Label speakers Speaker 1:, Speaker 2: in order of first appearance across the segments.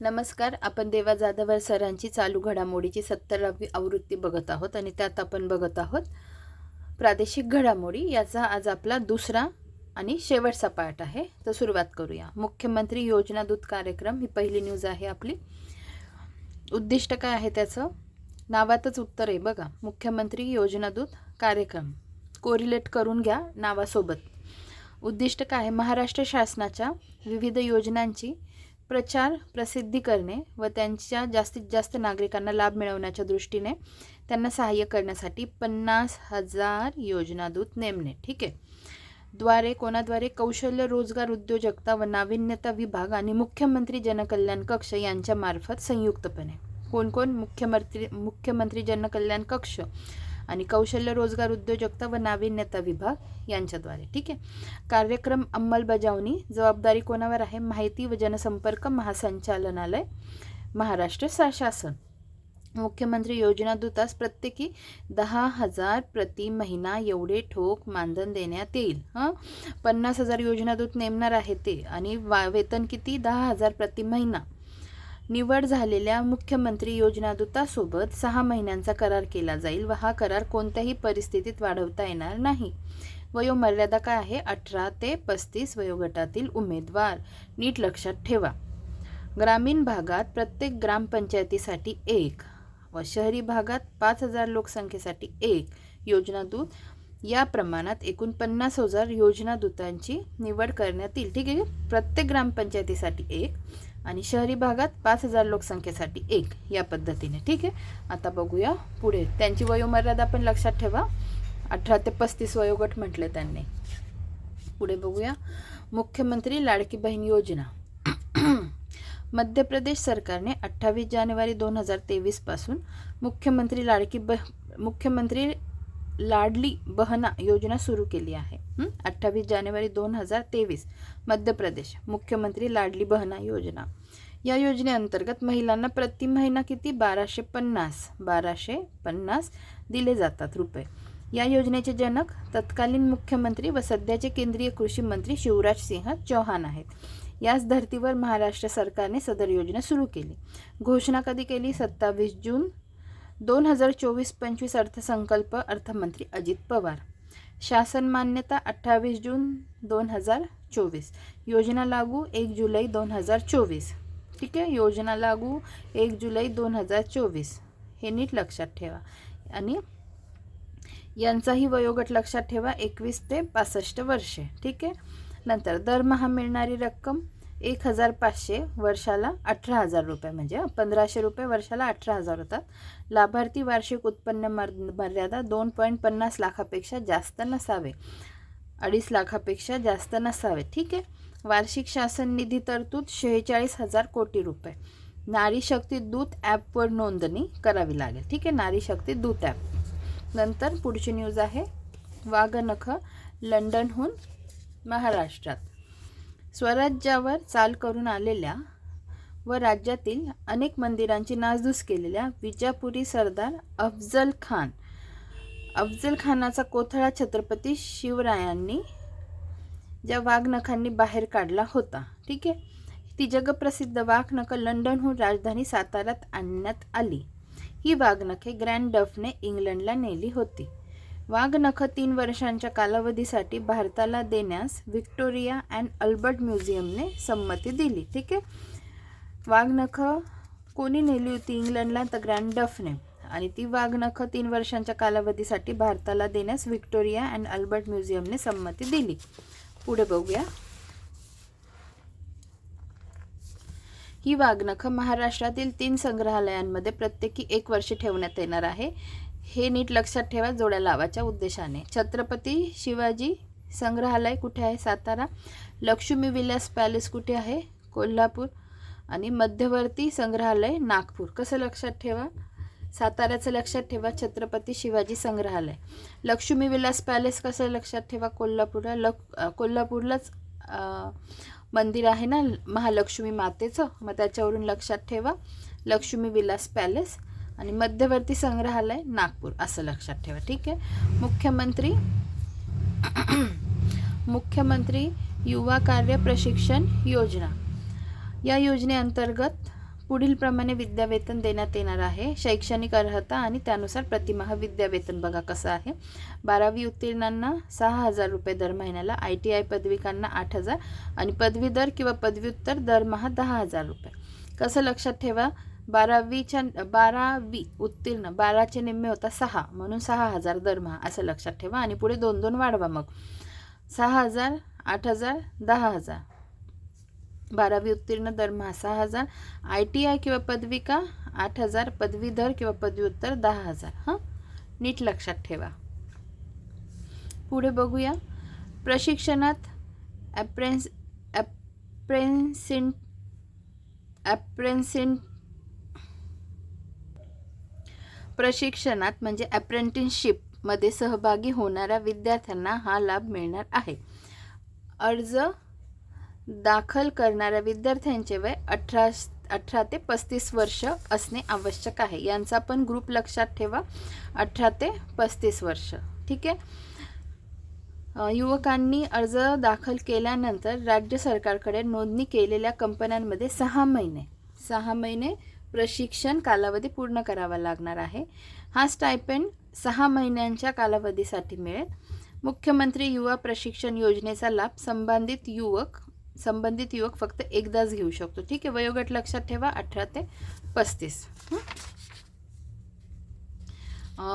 Speaker 1: नमस्कार आपण देवा जाधवर सरांची चालू घडामोडीची सत्तरावी आवृत्ती बघत आहोत आणि त्यात आपण बघत आहोत प्रादेशिक घडामोडी. याचा आज आपला दुसरा आणि शेवटचा पार्ट आहे. तर सुरुवात करूया. मुख्यमंत्री योजना दूत कार्यक्रम ही पहिली न्यूज आहे आपली. उद्दिष्ट काय आहे त्याचं? नावातच उत्तर आहे बघा. मुख्यमंत्री योजना दूत कार्यक्रम. कोरिलेट करून घ्या नावासोबत. उद्दिष्ट काय आहे? महाराष्ट्र शासनाच्या विविध योजनांची प्रचार प्रसिद्धी करणे व त्यांच्या जास्तीत जास्त नागरिकांना लाभ मिळवण्याच्या दृष्टीने त्यांना सहाय्य करण्यासाठी पन्नास हजार योजनादूत नेमणे. ठीक आहे? द्वारे कोणाद्वारे कौशल्य रोजगार उद्योजकता व नाविन्यता विभाग आणि मुख्यमंत्री जनकल्याण कक्ष यांच्यामार्फत संयुक्तपणे. कोण कोण? मुख्यमंत्री मुख्यमंत्री जनकल्याण कक्ष. आणि कौशल्य रोजगार उद्योजकता व नाविन्यता विभाग यांच्याद्वारे. ठीक आहे? कार्यक्रम अंमलबजावणी जबाबदारी कोणावर आहे? माहिती व जनसंपर्क महासंचालनालय महाराष्ट्र सा शासन. मुख्यमंत्री योजना दूतास प्रत्येकी दहा हजार प्रति महिना एवढे ठोक मानधन देण्यात येईल. हां? पन्नास हजार योजना दूत नेमणार आहे ते आणि वा वेतन किती? दहा हजार प्रति महिना. निवड झालेल्या मुख्यमंत्री योजनादूतासोबत सहा महिन्यांचा करार केला जाईल व हा करार कोणत्याही परिस्थितीत वाढवता येणार नाही. वयोमर्यादा काय आहे? अठरा ते पस्तीस वयोगटातील उमेदवार. नीट लक्षात ठेवा. ग्रामीण भागात प्रत्येक ग्रामपंचायतीसाठी एक व शहरी भागात पाच हजार लोकसंख्येसाठी एक योजनादूत या प्रमाणात एकूण पन्नास हजार योजनादूतांची निवड करण्यात येईल. ठीक आहे? प्रत्येक ग्रामपंचायतीसाठी एक. आणि शहरी भागात पाच हजार लोकसंख्येसाठी एक या पद्धतीने. ठीक आहे? आता बघूया पुढे. त्यांची वयोमर्यादा पण लक्षात ठेवा. अठरा ते पस्तीस वयोगट म्हटले त्यांनी. पुढे बघूया. मुख्यमंत्री लाडकी बहीण योजना. मध्य प्रदेश सरकारने अठ्ठावीस जानेवारी दोन हजार तेवीसपासून मुख्यमंत्री लाडकी ब मुख्यमंत्री लाडली बहना योजना सुरू केली आहे. अठ्ठावीस जानेवारी दोन हजार तेवीस मध्य प्रदेश मुख्यमंत्री लाडली बहना योजना. या योजनेअंतर्गत महिलांना प्रति महिना किती? बाराशे पन्नास. बाराशे पन्नास दिले जातात रुपये. या योजनेचे जनक तत्कालीन मुख्यमंत्री व सध्याचे केंद्रीय कृषी मंत्री शिवराज सिंह चौहान आहेत. याच धर्तीवर महाराष्ट्र सरकारने सदर योजना सुरू केली. घोषणा कधी केली? सत्तावीस जून दोन हजार चोवीस पंचवीस अर्थसंकल्प अर्थमंत्री अजित पवार. शासन मान्यता अठ्ठावीस जून दोन हजार चोवीस. योजना लागू एक जुलै दोन हजार चोवीस. ठीक आहे? योजना लागू एक जुलै दोन हजार चोवीस. हे नीट लक्षात ठेवा. आणि यांचाही वयोगट लक्षात ठेवा एकवीस ते पासष्ट वर्षे. ठीक आहे? नंतर दरमहा मिळणारी रक्कम एक हजार पाचशे वर्षाला अठरा हजार रुपये. म्हणजे पंधराशे रुपये वर्षाला अठरा हजार होतात. लाभार्थी वार्षिक उत्पन्न मर मर्यादा दोन पॉईंट पन्नास लाखापेक्षा जास्त नसावे. अडीच लाखापेक्षा जास्त नसावे. ठीक आहे? वार्षिक शासन निधी तरतूद शेहेचाळीस हजार कोटी रुपये. नारी शक्ती दूत ॲपवर नोंदणी करावी लागेल. ठीक आहे? नारी शक्ती दूत ॲप. नंतर पुढची न्यूज आहे. वाघनख लंडनहून महाराष्ट्रात. स्वराज्यावर चाल करून आलेल्या व राज्यातील अनेक मंदिरांची नासधूस केलेल्या विजापुरी सरदार अफजल खान. अफजल खानाचा कोथळा छत्रपती शिवरायांनी ज्या वाघनखांनी बाहेर काढला होता. ठीक आहे? ती जगप्रसिद्ध वाघनखं लंडनहून राजधानी साताऱ्यात आणण्यात आली. ही वाघनखे ग्रँड डफने इंग्लंडला नेली होती. वाघनख तीन वर्षांच्या कालावधीसाठी भारताला देण्यास व्हिक्टोरिया अँड अल्बर्ट म्युझियमने संमती दिली. ठीक आहे? वाघनख कोणी नेली होती? इंग्लंडला तर ग्रँड डफने. आणि ती वाघनख तीन वर्षांच्या कालावधीसाठी भारताला देण्यास व्हिक्टोरिया अँड अल्बर्ट म्युझियमने संमती दिली. पुढे बघूया. ही वाघनखं महाराष्ट्रातील तीन संग्रहालयांमध्ये प्रत्येकी एक वर्ष ठेवण्यात येणार आहे. हे नीट लक्षात ठेवा जोड्या लावाच्या उद्देशाने. छत्रपती शिवाजी संग्रहालय कुठे आहे? सातारा. लक्ष्मी विलास पॅलेस कुठे आहे? कोल्हापूर. आणि मध्यवर्ती संग्रहालय नागपूर. कसं लक्षात ठेवा? साताऱ्याचं लक्षात ठेवा छत्रपती शिवाजी संग्रहालय. लक्ष्मी विलास पॅलेस कसं लक्षात ठेवा? कोल्हापूरला लक कोल्हापूरलाच मंदिर आहे ना? महालक्ष्मी मातेचं. मग त्याच्यावरून लक्षात ठेवा. लक्ष्मी विलास पॅलेस. आणि मध्यवर्ती संग्रहालय नागपूर असं लक्षात ठेवा ठीक आहे? मुख्यमंत्री मुख्यमंत्री युवा कार्य प्रशिक्षण योजना. या योजनेअंतर्गत पुढीलप्रमाणे विद्यावेतन देण्यात येणार आहे. शैक्षणिक अर्हता आणि त्यानुसार प्रतिमाह विद्यावेतन बघा कसं आहे. बारावी उत्तीर्णांना सहा हजार रुपये दर महिन्याला आय टी आय पदविकांना आठ हजार आणि पदवीधर किंवा पदव्युत्तर दरमहा दहा हजार रुपये. कसं लक्षात ठेवा? बारावीच्या बारावी उत्तीर्ण बाराचे निम्मे होता सहा म्हणून सहा हजार दरमहा असं लक्षात ठेवा. आणि पुढे दोन दोन वाढवा मग. सहा हजार आठ हजार दहा हजार. बारावी उत्तीर्ण दरमहा सहा हजार. आय टी आय किंवा पदविका आठ हजार. पदवीधर किंवा पदव्युत्तर दहा हजार. हां? नीट लक्षात ठेवा. पुढे बघूया. प्रशिक्षणात ॲप्रेन्स ॲप्रेन्सिन ॲप्रेन्सिन प्रशिक्षणात म्हणजे अप्रेंटिसशिपमध्ये सहभागी होणाऱ्या विद्यार्थ्यांना हा लाभ मिळणार आहे. अर्ज दाखल करणाऱ्या विद्यार्थ्यांचे वय अठरा अठरा ते पस्तीस वर्ष असणे आवश्यक आहे. यांचा पण ग्रुप लक्षात ठेवा. अठरा ते पस्तीस वर्ष. ठीक आहे? युवकांनी अर्ज दाखल केल्यानंतर राज्य सरकारकडे नोंदणी केलेल्या कंपन्यांमध्ये सहा महिने. सहा महिने प्रशिक्षण कालावधी पूर्ण करावा लागणार आहे. हा स्टायपेंड सहा महिन्यांच्या कालावधीसाठी मिळेल. मुख्यमंत्री युवा प्रशिक्षण योजनेचा लाभ संबंधित युवक संबंधित युवक फक्त एकदाच घेऊ शकतो. ठीक आहे वयोगट लक्षात ठेवा अठरा ते पस्तीस. हं?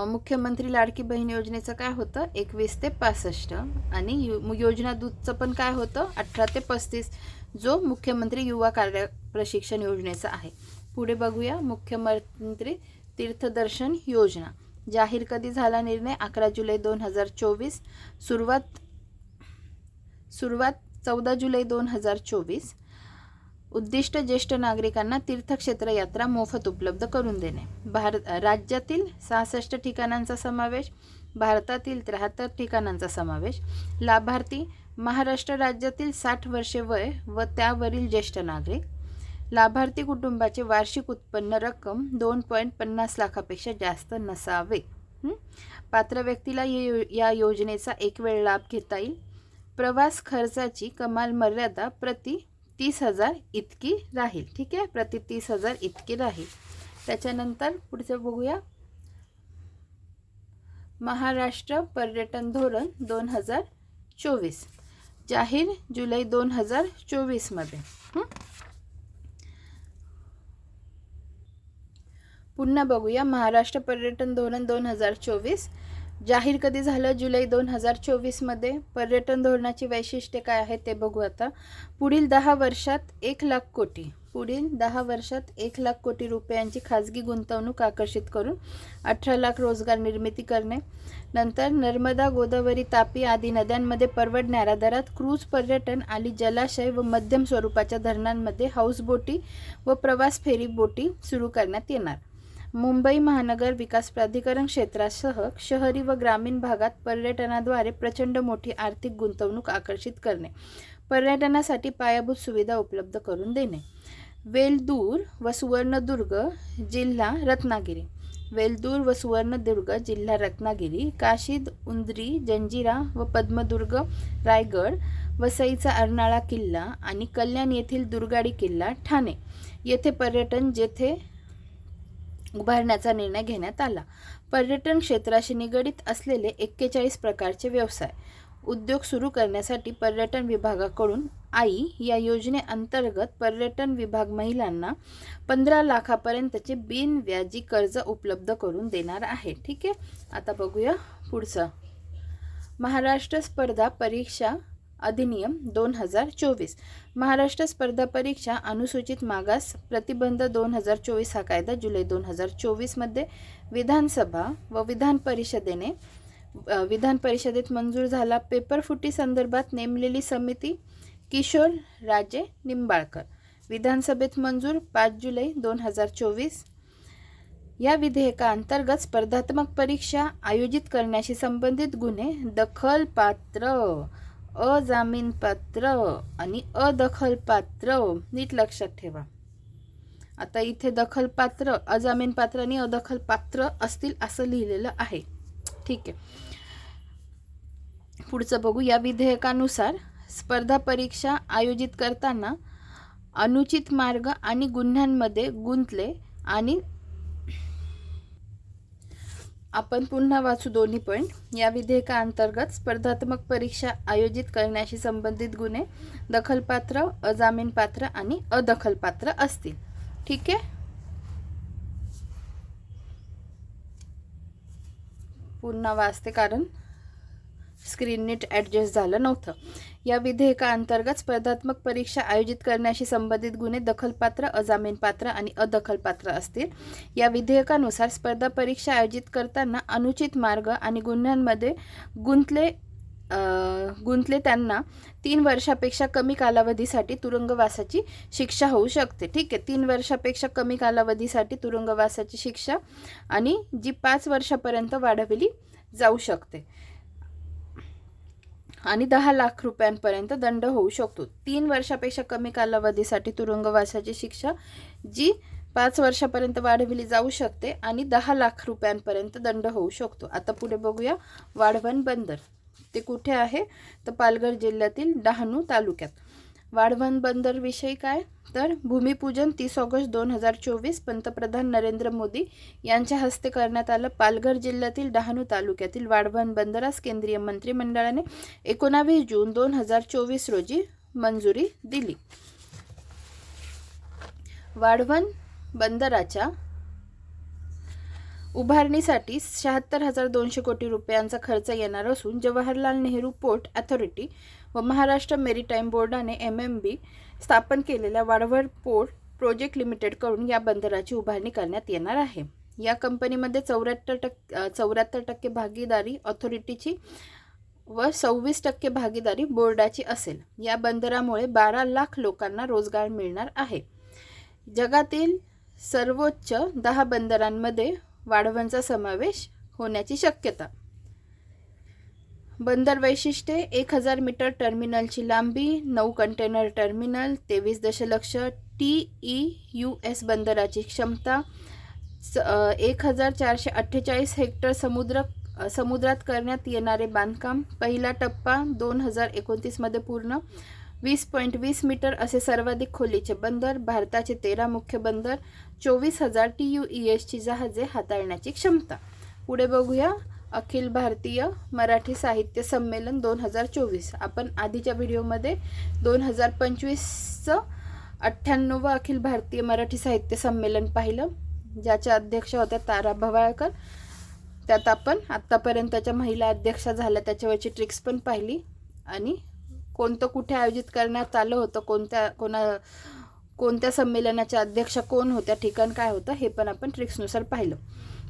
Speaker 1: मुख्यमंत्री लाडकी बहीण योजनेचं काय होतं? एकवीस ते पासष्ट. आणि यु योजना दूधचं पण काय होतं? अठरा ते पस्तीस जो मुख्यमंत्री युवा कार्य प्रशिक्षण योजनेचा आहे. पुढे बघूया. मुख्यमंत्री तीर्थदर्शन योजना. जाहीर कधी झाला निर्णय? अकरा जुलै दोन हजार चोवीस. सुरुवात सुरुवात चौदा जुलै दोन हजार चोवीस. उद्दिष्ट ज्येष्ठ नागरिकांना तीर्थक्षेत्र यात्रा मोफत उपलब्ध करून देणे. भारत राज्यातील सहासष्ट ठिकाणांचा समावेश भारतातील त्र्याहत्तर ठिकाणांचा समावेश. लाभार्थी महाराष्ट्र राज्यातील साठ वर्षे वय व त्यावरील ज्येष्ठ नागरिक. लाभार्थी कुटुंबाचे वार्षिक उत्पन्न रक्कम दोन पॉईंट पन्नास लाखापेक्षा जास्त नसावे. पात्र व्यक्तीला ये या योजनेचा एक वेळ लाभ घेता येईल. प्रवास खर्चाची कमाल मर्यादा प्रति तीस हजार इतकी राहील. ठीक आहे? प्रति तीस हजार इतकी राहील. त्याच्यानंतर पुढचं बघूया. महाराष्ट्र पर्यटन धोरण दोन हजार चोवीस. जाहीर जुलै दोन हजार चोवीसमध्ये. पुन्हा बघूया. महाराष्ट्र पर्यटन धोरण दोन हजार चोवीस. जाहीर कधी झालं? जुलै दोन हजार चोवीसमध्ये. पर्यटन धोरणाची वैशिष्ट्ये काय आहेत ते बघू आता. पुढील दहा वर्षात एक लाख कोटी. पुढील दहा वर्षात एक लाख कोटी रुपयांची खाजगी गुंतवणूक आकर्षित करून अठरा लाख रोजगार निर्मिती करणे. नंतर नर्मदा गोदावरी तापी आदी नद्यांमध्ये परवडणाऱ्या दरात क्रूज पर्यटन आणि जलाशय व मध्यम स्वरूपाच्या धरणांमध्ये हाऊसबोटी व प्रवास फेरी बोटी सुरू करण्यात येणार. मुंबई महानगर विकास प्राधिकरण क्षेत्रासह शहरी व ग्रामीण भागात पर्यटनाद्वारे प्रचंड मोठी आर्थिक गुंतवणूक आकर्षित करणे पर्यटनासाठी पायाभूत सुविधा उपलब्ध करून देणे. वेलदूर व सुवर्णदुर्ग जिल्हा रत्नागिरी. वेलदूर व सुवर्णदुर्ग जिल्हा रत्नागिरी काशीद उंद्री जंजिरा व पद्मदुर्ग रायगड वसईचा अर्नाळा किल्ला आणि कल्याण येथील दुर्गाडी किल्ला ठाणे. येथे पर्यटन जेथे उभारण्याचा निर्णय घेण्यात आला. पर्यटन क्षेत्राशी निगडित असलेले एक्केचाळीस प्रकारचे व्यवसाय. उद्योग सुरू करण्यासाठी पर्यटन विभागाकडून आई या योजनेअंतर्गत पर्यटन विभाग महिलांना पंधरा लाखापर्यंतचे बिनव्याजी कर्ज उपलब्ध करून देणार आहे. ठीक आहे? आता बघूया पुढचं. महाराष्ट्र स्पर्धा परीक्षा अधिनियम दोन हजार चोवीस. महाराष्ट्र स्पर्धा परीक्षा अनुसूचित मागास प्रतिबंध दोन हजार चोवीस हा कायदा जुलै दोन हजार चोवीसमध्ये विधानसभा व विधान परिषदेने विधान परिषदेत मंजूर झाला. पेपरफुटी संदर्भात नेमलेली समिती किशोर राजे निंबाळकर. विधानसभेत मंजूर पाच जुलै दोन हजार चोवीस. या विधेयकाअंतर्गत स्पर्धात्मक परीक्षा आयोजित करण्याशी संबंधित गुन्हे दखलपात्र. अजामीनपात्र आणि अदखलपात्र नीट लक्षात ठेवा. आता इथे दखलपात्र अजामीनपात्र आणि अदखलपात्र असतील असं लिहिलेलं आहे. ठीक आहे. पुढचं बघू. या विधेयकानुसार स्पर्धा परीक्षा आयोजित करताना अनुचित मार्ग आणि गुन्ह्यांमध्ये गुंतले आणि आपण पुन्हा वाचू दोन्ही पॉईंट या विधेयकाअंतर्गत स्पर्धात्मक परीक्षा आयोजित करण्याशी संबंधित गुन्हे दखलपात्र अजामीनपात्र आणि अदखलपात्र असतील. ठीक आहे? पुन्हा वाचते कारण स्क्रीन नीट ॲडजस्ट झालं नव्हतं. या विधेयकाअंतर्गत स्पर्धात्मक परीक्षा आयोजित करण्याशी संबंधित गुन्हे दखलपात्र अजामीनपात्र आणि अदखलपात्र असतील. या विधेयकानुसार स्पर्धा परीक्षा आयोजित करताना अनुचित मार्ग आणि गुन्ह्यांमध्ये गुंतले गुंतले त्यांना तीन वर्षापेक्षा कमी कालावधीसाठी तुरुंगवासाची शिक्षा होऊ शकते. ठीक आहे तीन वर्षापेक्षा कमी कालावधीसाठी तुरुंगवासाची शिक्षा आणि जी पाच वर्षापर्यंत वाढवली जाऊ शकते. आणि दहा लाख रुपयांपर्यंत दंड होऊ शकतो. तीन वर्षापेक्षा कमी कालावधीसाठी तुरुंगवासाची शिक्षा जी पाच वर्षापर्यंत वाढविली जाऊ शकते आणि दहा लाख रुपयांपर्यंत दंड होऊ शकतो. आता पुढे बघूया वाढवण बंदर. ते कुठे आहे? तर पालघर जिल्ह्यातील डहाणू तालुक्यात. वाढवण बंदरविषयी काय? तर भूमिपूजन तीस ऑगस्ट दोन हजार चोवीस पंतप्रधान नरेंद्र मोदी यांच्या हस्ते करण्यात आलं. पालघर जिल्ह्यातील डहाणू तालुक्यातील वाढवण बंदरास केंद्रीय मंत्रिमंडळाने एकोणावीस जून दोन हजार चोवीस रोजी मंजुरी दिली. वाढवण बंदराच्या उभारणीसाठी शहात्तर हजार दोनशे कोटी रुपयांचा खर्च येणार असून जवाहरलाल नेहरू पोर्ट अथॉरिटी व महाराष्ट्र मेरीटाईम बोर्डाने एम एम बी स्थापन केलेल्या वाढवड पोर्ट प्रोजेक्ट लिमिटेडकडून या बंदराची उभारणी करण्यात येणार आहे. या कंपनीमध्ये चौऱ्याहत्तर टक्के चौऱ्याहत्तर टक्के भागीदारी ऑथॉरिटीची व सव्वीस टक्के भागीदारी बोर्डाची असेल. या बंदरामुळे बारा लाख लोकांना रोजगार मिळणार आहे. जगातील सर्वोच्च दहा बंदरांमध्ये वाढवांचा समावेश होण्याची शक्यता. बंदर वैशिष्ट्ये एक हजार मीटर टर्मिनलची लांबी नऊ कंटेनर टर्मिनल तेवीस दशलक्ष टी ई यू एस बंदराची क्षमता एक हजार चारशे अठ्ठेचाळीस हेक्टर समुद्र समुद्रात करण्यात येणारे बांधकाम पहिला टप्पा दोन हजार एकोणतीसमध्ये पूर्ण वीस पॉईंट वीस मीटर असे सर्वाधिक खोलीचे बंदर भारताचे तेरा मुख्य बंदर चोवीस हजार टी यू ई एसची जहाजे हाताळण्याची क्षमता. पुढे बघूया. अखिल भारतीय मराठी साहित्य संमेलन दोन हजार चोवीस. आपण आधीच्या व्हिडिओमध्ये दोन हजार पंचवीसचं अठ्ठ्याण्णव अखिल भारतीय मराठी साहित्य संमेलन पाहिलं ज्याच्या अध्यक्ष होत्या तारा भवाळकर. त्यात आपण आत्तापर्यंतच्या महिला अध्यक्षा झाल्या त्याच्यावरची ट्रिक्स पण पाहिली. आणि कोणतं कुठे आयोजित करण्यात आलं होतं कोणत्या कोणा कोणत्या संमेलनाच्या अध्यक्ष कोण होत्या ठिकाण काय होतं हे पण आपण ट्रिक्सनुसार पाहिलं.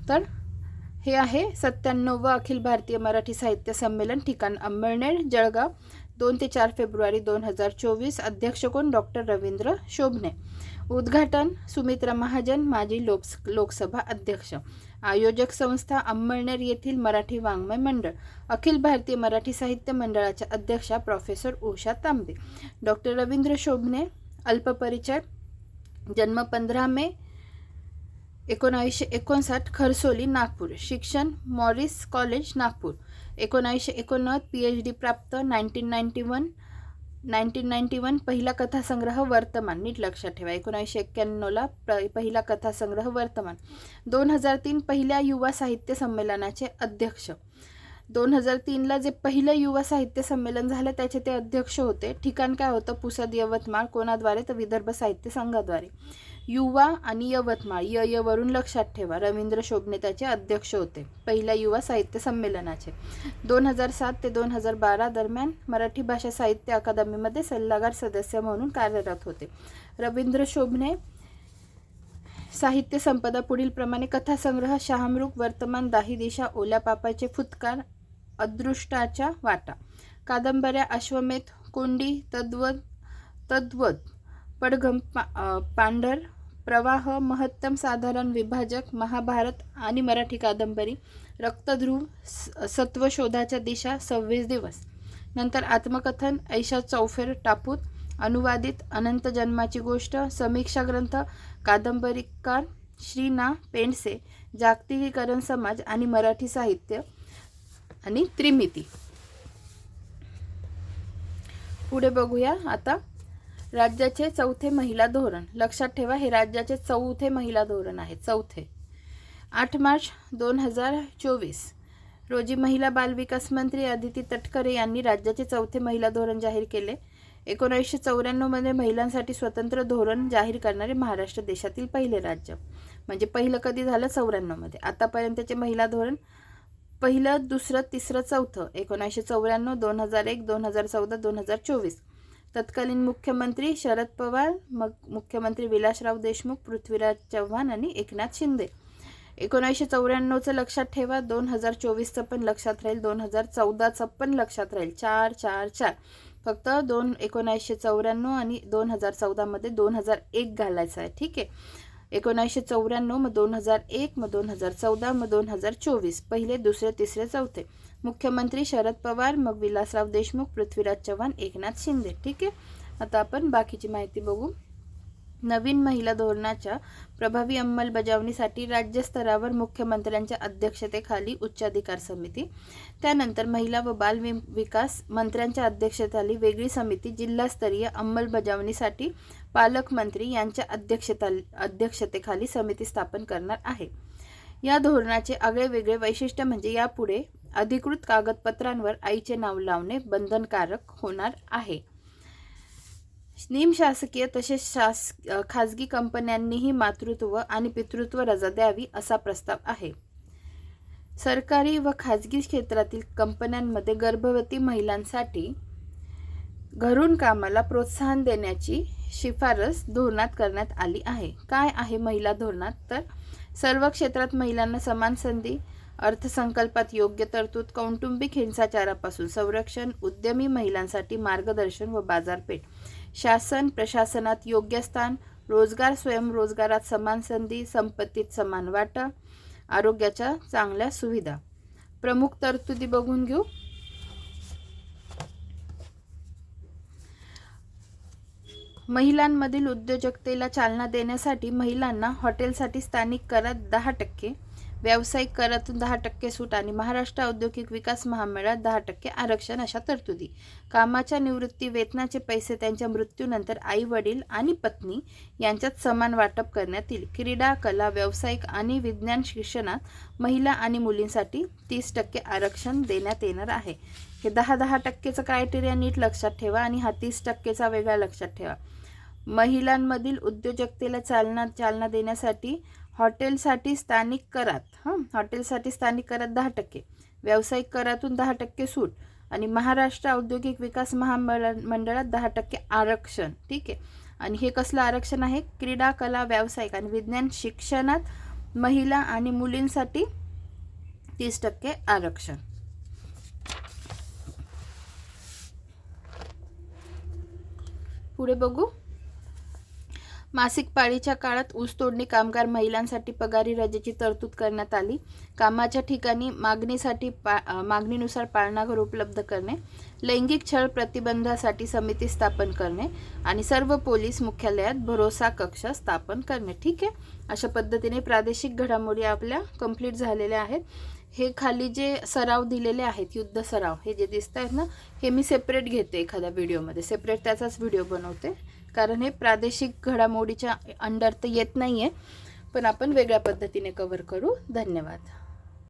Speaker 1: तर हे आहे सत्त्याण्णव अखिल भारतीय मराठी साहित्य संमेलन ठिकाण अंमळनेर जळगाव. दोन ते चार फेब्रुवारी दोन हजार चोवीस अध्यक्ष कोण? डॉक्टर रवींद्र शोभने उद्घाटन सुमित्रा महाजन माजी लोक लोकसभा अध्यक्ष. आयोजक संस्था अंमळनेर येथील मराठी वाङ्मय मंडळ. अखिल भारतीय मराठी साहित्य मंडळाच्या अध्यक्षा प्रोफेसर उषा तांबे. डॉक्टर रवींद्र शोभने अल्पपरिचय जन्म पंधरा मे एकोणावीसशे एकोणसाठ खरसोली नागपूर. शिक्षण मॉरिस कॉलेज नागपूर. एकोणावीसशे एकोणनव्वद पी एच डी प्राप्त nineteen ninety one nineteen ninety one पहिला कथासंग्रह वर्तमान. नीट लक्षात ठेवा. एकोणावीसशे एक्क्याण्णवला प पहिला कथासंग्रह वर्तमान. दोन हजार तीन पहिल्या युवा साहित्य संमेलनाचे अध्यक्ष. दोन हजार तीनला जे पहिलं युवा साहित्य संमेलन झालं त्याचे ते अध्यक्ष होते. ठिकाण काय होतं? पुसद यवतमाळ. कोणाद्वारे? तर विदर्भ साहित्य संघाद्वारे. युवा आणि यवतमाळ य यवरून लक्षात ठेवा. रवींद्र शोभने त्याचे अध्यक्ष होते. पहिल्या युवा साहित्य संमेलनाचे. दोन हजार सात ते दोन हजार बारा दरम्यान मराठी भाषा साहित्य अकादमीमध्ये सल्लागार सदस्य म्हणून कार्यरत होते. रवींद्र शोभने साहित्य संपदा पुढील प्रमाणे कथासंग्रह शहामृग वर्तमान दाही दिशा ओल्या पापाचे फुतकार अदृष्टाच्या वाटा कादंबऱ्या अश्वमेध कोंडी तद्वत तद्वत पडघम पा पांढर प्रवाह महत्तम साधारण विभाजक महाभारत आणि मराठी कादंबरी रक्तध्रुव सत्वशोधाच्या दिशा सव्वीस दिवस. नंतर आत्मकथन ऐशा चौफेर टापूत अनुवादित अनंत जन्माची गोष्ट समीक्षा ग्रंथ कादंबरीकार श्री ना पेंडसे जागतिकीकरण समाज आणि मराठी साहित्य आणि त्रिमिती. पुढे बघूया आता राज्याचे चौथे महिला धोरण. लक्षात ठेवा हे राज्याचे चौथे महिला धोरण आहे. चौथे. आठ मार्च दोन हजार चोवीस. रोजी महिला बालविकास मंत्री अदिती तटकरे यांनी राज्याचे चौथे महिला धोरण जाहीर केले. एकोणीसशे चौऱ्याण्णवमध्ये महिलांसाठी स्वतंत्र धोरण जाहीर करणारे महाराष्ट्र देशातील पहिले राज्य. म्हणजे पहिलं कधी झालं? चौऱ्याण्णवमध्ये आतापर्यंतचे महिला धोरण पहिलं दुसरं तिसरं चौथं. एकोणीसशे चौऱ्याण्णव दोन हजार एक दोन हजार चौदा दोन हजार चोवीस. तत्कालीन मुख्यमंत्री शरद पवार मग मुख्यमंत्री विलासराव देशमुख पृथ्वीराज चव्हाण आणि एकनाथ शिंदे. एकोणीसशे चौऱ्याण्णवचं लक्षात ठेवा दोन हजार चोवीसचं पण लक्षात राहील दोन हजार चौदाचं पण लक्षात राहील. चार चार चार. फक्त दोन एकोणीसशे चौऱ्याण्णव आणि दोन हजार चौदामध्ये दोन हजार एक घालायचं आहे. ठीक आहे? एकोणीसशे चौऱ्याण्णव मग दोन हजार एक मग दोन हजार चौदा मग दोन हजार चोवीस. पहिले दुसरे तिसरे चौथे. मुख्यमंत्री शरद पवार मग विलासराव देशमुख पृथ्वीराज चव्हाण एकनाथ शिंदे. ठीक आहे? आता आपण बाकीची माहिती बघू. नवीन महिला धोरणाच्या प्रभावी अंमलबजावणीसाठी राज्यस्तरावर मुख्यमंत्र्यांच्या अध्यक्षतेखाली उच्चाधिकार समिती. त्यानंतर महिला व बाल वि विकास मंत्र्यांच्या अध्यक्षतेखाली वेगळी समिती. जिल्हास्तरीय अंमलबजावणीसाठी पालकमंत्री यांच्या अध्यक्षता अध्यक्षतेखाली समिती स्थापन करणार आहे. या धोरणाचे आगळे वेगळे वैशिष्ट्य म्हणजे यापुढे अधिकृत कागदपत्रांवर आईचे नाव लावणे बंधनकारक होणार आहे. निमशासकीय तसेच शास खाजगी कंपन्यांनीही मातृत्व आणि पितृत्व रजा द्यावी असा प्रस्ताव आहे. सरकारी व खाजगी क्षेत्रातील कंपन्यांमध्ये गर्भवती महिलांसाठी घरून कामाला प्रोत्साहन देण्याची शिफारस धोरणात करण्यात आली आहे. काय आहे महिला धोरणात? तर सर्व क्षेत्रात महिलांना समान संधी अर्थसंकल्पात योग्य तरतूद कौटुंबिक हिंसाचारापासून संरक्षण उद्यमी महिलांसाठी मार्गदर्शन व बाजारपेठ. शासन प्रशासनात योग्य स्थान रोजगार स्वयंरोजगारात समान संधी संपत्तीत समान वाटा आरोग्याच्या चांगल्या सुविधा. प्रमुख तरतुदी बघून घेऊ. महिलांमधील उद्योजकतेला चालना देण्यासाठी महिलांना हॉटेलसाठी स्थानिक करात दहा टक्के व्यावसायिक करातून दहा टक्के सूट आणि महाराष्ट्र औद्योगिक विकास महामंडळात दहा टक्के आरक्षण अशा तरतुदी. कामाच्या निवृत्ती वेतनाचे पैसे त्यांच्या मृत्यूनंतर आई वडील आणि पत्नी यांच्यात समान वाटप करण्यात येईल. क्रीडा कला व्यावसायिक आणि विज्ञान शिक्षणात महिला आणि मुलींसाठी तीस टक्के आरक्षण देण्यात येणार आहे. हे दहा दहा टक्केचं क्रायटेरिया नीट लक्षात ठेवा आणि हा तीस टक्केचा वेगळा लक्षात ठेवा. महिलांमधील उद्योजकतेला चालना चालना देण्यासाठी हॉटेलसाठी स्थानिक करात हां? हॉटेलसाठी स्थानिक करात दहा टक्के व्यावसायिक करातून दहा टक्के सूट आणि महाराष्ट्र औद्योगिक विकास महामंडळ मंडळात दहा टक्के आरक्षण ठीक आहे? आणि हे कसलं आरक्षण आहे? क्रीडा कला व्यावसायिक आणि विज्ञान शिक्षणात महिला आणि मुलींसाठी तीस टक्के आरक्षण. पुढे बघू. मासिक पाळीच्या काळात ऊस तोडणी कामगार महिलांसाठी पगारी रजेची तरतूद करण्यात आली. कामाच्या ठिकाणी मागणीसाठी पा मागणीनुसार पाळणाघर उपलब्ध करणे लैंगिक छळ प्रतिबंधासाठी समिती स्थापन करणे आणि सर्व पोलीस मुख्यालयात भरोसा कक्ष स्थापन करणे. ठीक आहे? अशा पद्धतीने प्रादेशिक घडामोडी आपल्या कंप्लीट झालेल्या आहेत. हे खाली जे सराव दिलेले आहेत युद्ध सराव हे जे दिसत आहेत ना हे मी सेपरेट घेते एखाद्या व्हिडिओमध्ये सेपरेट त्याचाच व्हिडिओ बनवते. कारण हे प्रादेशिक घडामोडीच्या अंडर तर येत नाही आहे पण आपण वेगळ्या पद्धतीने कवर करू. धन्यवाद.